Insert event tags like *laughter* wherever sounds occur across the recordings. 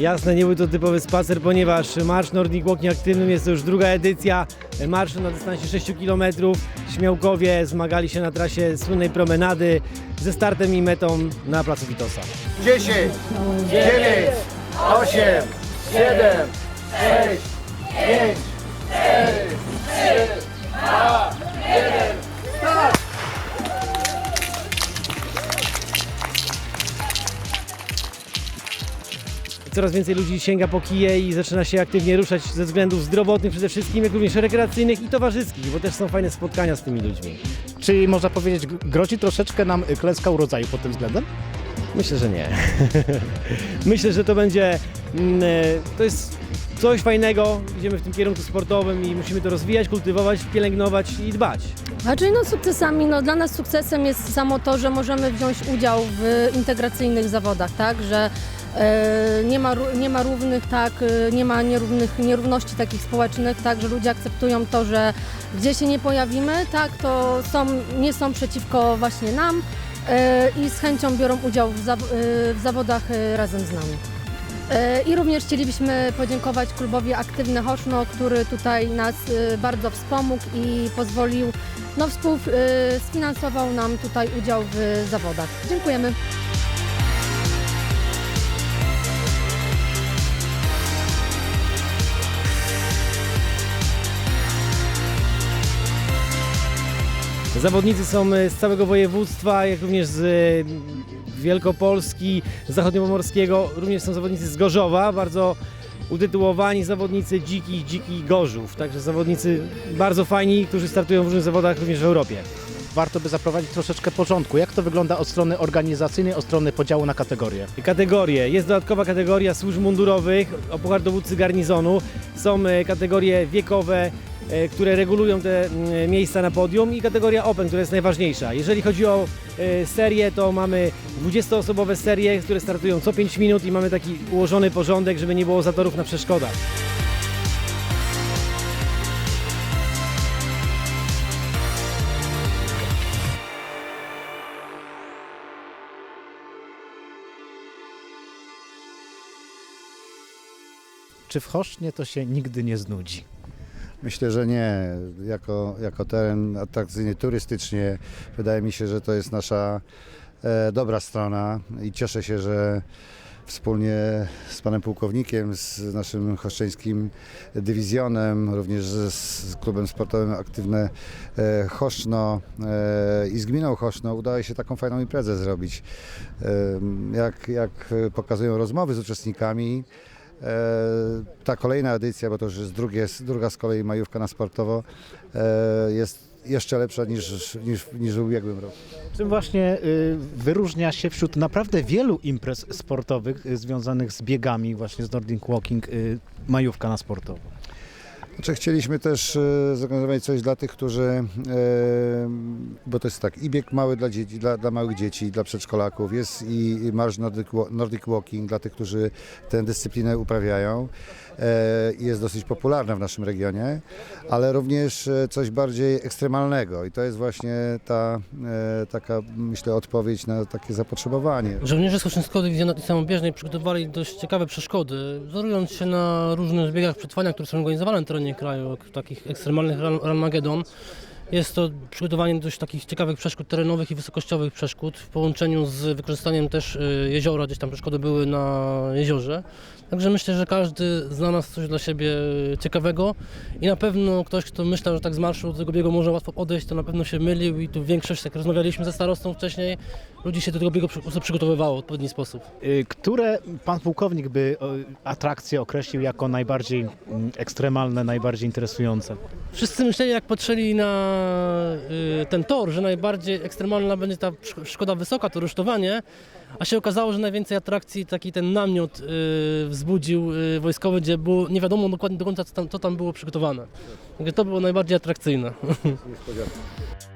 Jasne, nie był to typowy spacer, ponieważ Marsz Nordic Walking Aktywnym jest to już druga edycja marszu na dystansie 6 km. Śmiałkowie zmagali się na trasie słynnej promenady ze startem i metą na placu Witosa. 10, 9, 8, 7, 6, 5, 4, 3, 2, 1, start! Coraz więcej ludzi sięga po kije i zaczyna się aktywnie ruszać ze względów zdrowotnych przede wszystkim, jak również rekreacyjnych i towarzyskich, bo też są fajne spotkania z tymi ludźmi. Czyli można powiedzieć, grozi troszeczkę nam klęska urodzaju pod tym względem? Myślę, że nie. *laughs* Myślę, że to będzie. mm, e, To jest coś fajnego. Idziemy w tym kierunku sportowym i musimy to rozwijać, kultywować, pielęgnować i dbać. Znaczy no sukcesami, no dla nas sukcesem jest samo to, że możemy wziąć udział w integracyjnych zawodach, tak, że nie, ma, nie ma równych, tak, e, nie ma nierównych, nierówności takich społecznych, tak, że ludzie akceptują to, że gdzie się nie pojawimy, tak, to są, nie są przeciwko właśnie nam e, i z chęcią biorą udział w, e, w zawodach e, razem z nami. E, I również chcielibyśmy podziękować klubowi Aktywne Hoszno, który tutaj nas e, bardzo wspomógł i pozwolił, no współ, e, sfinansował nam tutaj udział w zawodach. Dziękujemy. Zawodnicy są e, z całego województwa, jak również z e, Wielkopolski, Zachodniopomorskiego. Również są zawodnicy z Gorzowa, bardzo utytułowani zawodnicy dzikich, dzikich Gorzów. Także zawodnicy bardzo fajni, którzy startują w różnych zawodach również w Europie. Warto by zaprowadzić troszeczkę porządku. Jak to wygląda od strony organizacyjnej, od strony podziału na kategorie? Kategorie. Jest dodatkowa kategoria służb mundurowych o puchar dowódcy garnizonu. Są e, kategorie wiekowe, które regulują te miejsca na podium i kategoria Open, która jest najważniejsza. Jeżeli chodzi o e, serię, to mamy 20-osobowe serie, które startują co 5 minut i mamy taki ułożony porządek, żeby nie było zatorów na przeszkodach. Czy w Choszcznie to się nigdy nie znudzi? Myślę, że nie. Jako, jako teren atrakcyjny turystycznie wydaje mi się, że to jest nasza e, dobra strona i cieszę się, że wspólnie z panem pułkownikiem, z naszym choszczeńskim dywizjonem, również z, z klubem sportowym Aktywne e, Choszno e, i z gminą Choszno udało się taką fajną imprezę zrobić. E, jak, jak pokazują rozmowy z uczestnikami, ta kolejna edycja, bo to już jest drugie, druga z kolei majówka na sportowo, e, jest jeszcze lepsza niż, niż, niż w ubiegłym roku. Czym właśnie y, wyróżnia się wśród naprawdę wielu imprez sportowych y, związanych z biegami, właśnie z Nordic Walking, y, majówka na sportowo? Znaczy chcieliśmy też e, zorganizować coś dla tych, którzy, e, bo to jest tak, i bieg mały dla, dzieci, dla, dla małych dzieci, dla przedszkolaków, jest i, marsz Nordic, Nordic Walking dla tych, którzy tę dyscyplinę uprawiają. E, i jest dosyć popularna w naszym regionie, ale również e, coś bardziej ekstremalnego i to jest właśnie ta e, taka, myślę, odpowiedź na takie zapotrzebowanie. Żołnierze Skoczynskiego Dywizjonatu Samobieżnej przygotowali dość ciekawe przeszkody, wzorując się na różnych zbiegach przetrwania, które są organizowane na terenie kraju, takich ekstremalnych Ranmagedon. Jest to przygotowanie dość takich ciekawych przeszkód terenowych i wysokościowych przeszkód w połączeniu z wykorzystaniem też y, jeziora, gdzieś tam przeszkody były na jeziorze. Także myślę, że każdy znalazł coś dla siebie ciekawego i na pewno ktoś, kto myślał, że tak z marszu do tego biegu może łatwo odejść, to na pewno się mylił i tu większość, jak rozmawialiśmy ze starostą wcześniej, ludzi się do tego biegu przygotowywało w odpowiedni sposób. Y, Które pan pułkownik by atrakcje określił jako najbardziej mm, ekstremalne, najbardziej interesujące? Wszyscy myśleli, jak patrzyli na y, ten tor, że najbardziej ekstremalna będzie ta szk- szkoda wysoka, to rusztowanie, a się okazało, że najwięcej atrakcji taki ten namiot y, wzbudził y, wojskowy, gdzie było nie wiadomo dokładnie do końca, co tam, co tam było przygotowane. Także to było najbardziej atrakcyjne. *laughs*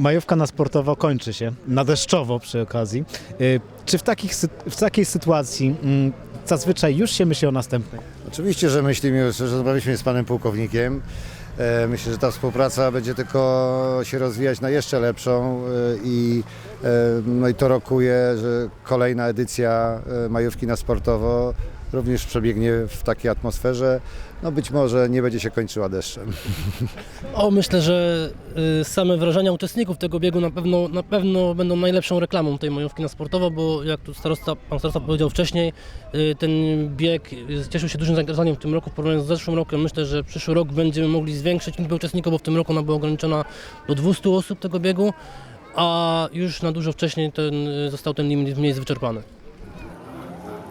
Majówka na sportowo kończy się, na deszczowo przy okazji. Y, Czy w, takich, w takiej sytuacji mm, zazwyczaj już się myśli o następnej? Oczywiście, że myślimy już, że rozmawialiśmy z panem pułkownikiem. E, Myślę, że ta współpraca będzie tylko się rozwijać na jeszcze lepszą e, i, e, no i to rokuje, że kolejna edycja majówki na sportowo również przebiegnie w takiej atmosferze. No być może nie będzie się kończyła deszczem. O, myślę, że y, same wrażenia uczestników tego biegu na pewno, na pewno będą najlepszą reklamą tej majówki na sportowo, bo jak tu starosta, pan starosta powiedział wcześniej, y, ten bieg y, cieszył się dużym zainteresowaniem w tym roku w porównaniu z zeszłym rokiem. Myślę, że przyszły rok będziemy mogli zwiększyć liczbę uczestników, bo w tym roku ona była ograniczona do 200 osób tego biegu, a już na dużo wcześniej ten, y, został ten limit miejsc wyczerpany.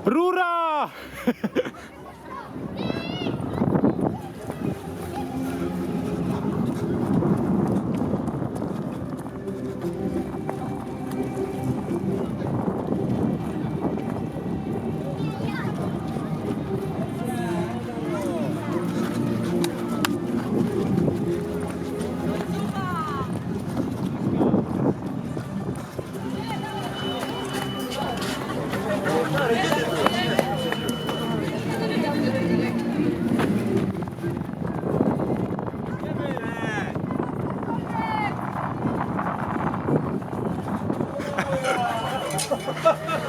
Rura! ハハハハ。Ура!